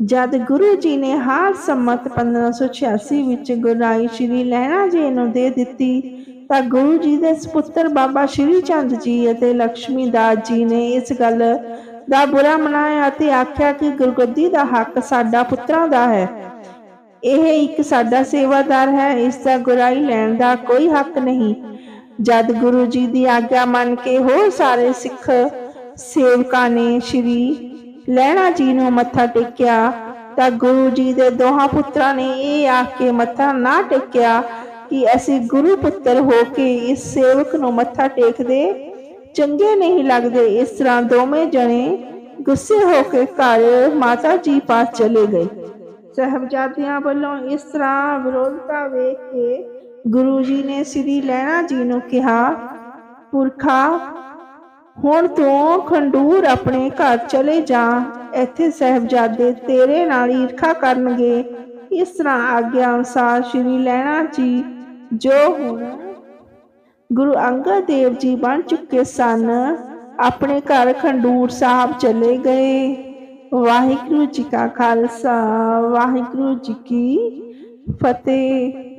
ਜਦ ਗੁਰੂ ਜੀ ਨੇ ਹਾਰ ਸੰਮਤ 1586 ਵਿੱਚ ਗੁਰਾਈ ਸ਼੍ਰੀ ਲਹਿਣਾ ਜੀ ਨੂੰ ਦੇ ਦਿੱਤੀ, ਤਾਂ ਗੁਰੂ ਜੀ ਦੇ ਸੁਪੁੱਤਰ ਬਾਬਾ ਸ਼੍ਰੀ ਚੰਦ ਜੀ ਅਤੇ ਲక్ష్ਮੀ ਦਾਸ ਜੀ ਨੇ ਇਸ ਗੱਲ ਦਾ ਬੁਰਾ ਮਨਾਇਆ ਅਤੇ ਆਖਿਆ ਕਿ ਗੁਰਗੱਦੀ ਦਾ ਹੱਕ ਸਾਡਾ ਪੁੱਤਰਾਂ ਦਾ ਹੈ। ਇਹ ਇੱਕ ਸਾਡਾ ਸੇਵਾਦਾਰ ਹੈ, ਇਸ ਦਾ ਗੁਰਾਈ ਲੈਣ ਦਾ ਕੋਈ ਹੱਕ ਨਹੀਂ। ਜਦ ਗੁਰੂ ਜੀ ਦੀ ਆਗਿਆ ਮੰਨ ਕੇ ਹੋਰ ਸਾਰੇ ਸਿੱਖ ਸੇਵਕਾਂ ਨੇ ਸ਼੍ਰੀ ਲੈਣਾ ਜੀ ਨੂੰ ਮੱਥਾ ਟੇਕਿਆ, ਤਾਂ ਗੁਰੂ ਜੀ ਦੇ ਦੋਹਾਂ ਪੁੱਤਰਾਂ ਨੇ ਇਹ ਆਖ ਕੇ ਮੱਥਾ ਨਾ ਟੇਕਿਆ ਕਿ ਅਸੀਂ ਗੁਰੂ ਪੁੱਤਰ ਹੋ ਕੇ ਇਸ ਸੇਵਕ ਨੂੰ ਮੱਥਾ ਟੇਕਦੇ। ਚੰਗੇ ਨਹੀਂ ਲੱਗਦੇ, ਇਸ ਤਰ੍ਹਾਂ ਦੋਵੇਂ ਜਣੇ ਗੁੱਸੇ ਹੋ ਕੇ ਘਰ ਮਾਤਾ ਜੀ ਪਾਸ ਚਲੇ ਗਏ। ਸਹਿਬਜ਼ਾਦਿਆਂ ਵੱਲੋਂ ਇਸ ਤਰ੍ਹਾਂ ਵਿਰੋਧਤਾ ਵੇਖ ਕੇ ਗੁਰੂ ਜੀ ਨੇ ਸ੍ਰੀ ਲਹਿਣਾ ਜੀ ਨੂੰ ਕਿਹਾ, ਪੁਰਖਾ ਹੁਣ ਤੂੰ ਖੰਡੂਰ ਆਪਣੇ ਘਰ ਚਲੇ ਜਾ। ਇੱਥੇ ਸਹਿਬਜ਼ਾਦੇ ਤੇਰੇ ਨਾਲ ਈਰਖਾ ਕਰਨਗੇ। ਇਸ ਤਰ੍ਹਾਂ ਆਗਿਆ ਅਨੁਸਾਰ ਸ੍ਰੀ ਲਹਿਣਾ ਜੀ ਜੋ ਹੁਣ ਗੁਰੂ ਅੰਗਦ ਦੇਵ ਜੀ ਬਣ ਚੁੱਕੇ ਸਨ, ਆਪਣੇ ਘਰ ਖੰਡੂਰ ਸਾਹਿਬ ਚਲੇ ਗਏ। ਵਾਹਿਗੁਰੂ ਜੀ ਕਾ ਖਾਲਸਾ, ਵਾਹਿਗੁਰੂ ਜੀ ਕੀ ਫਤਿਹ।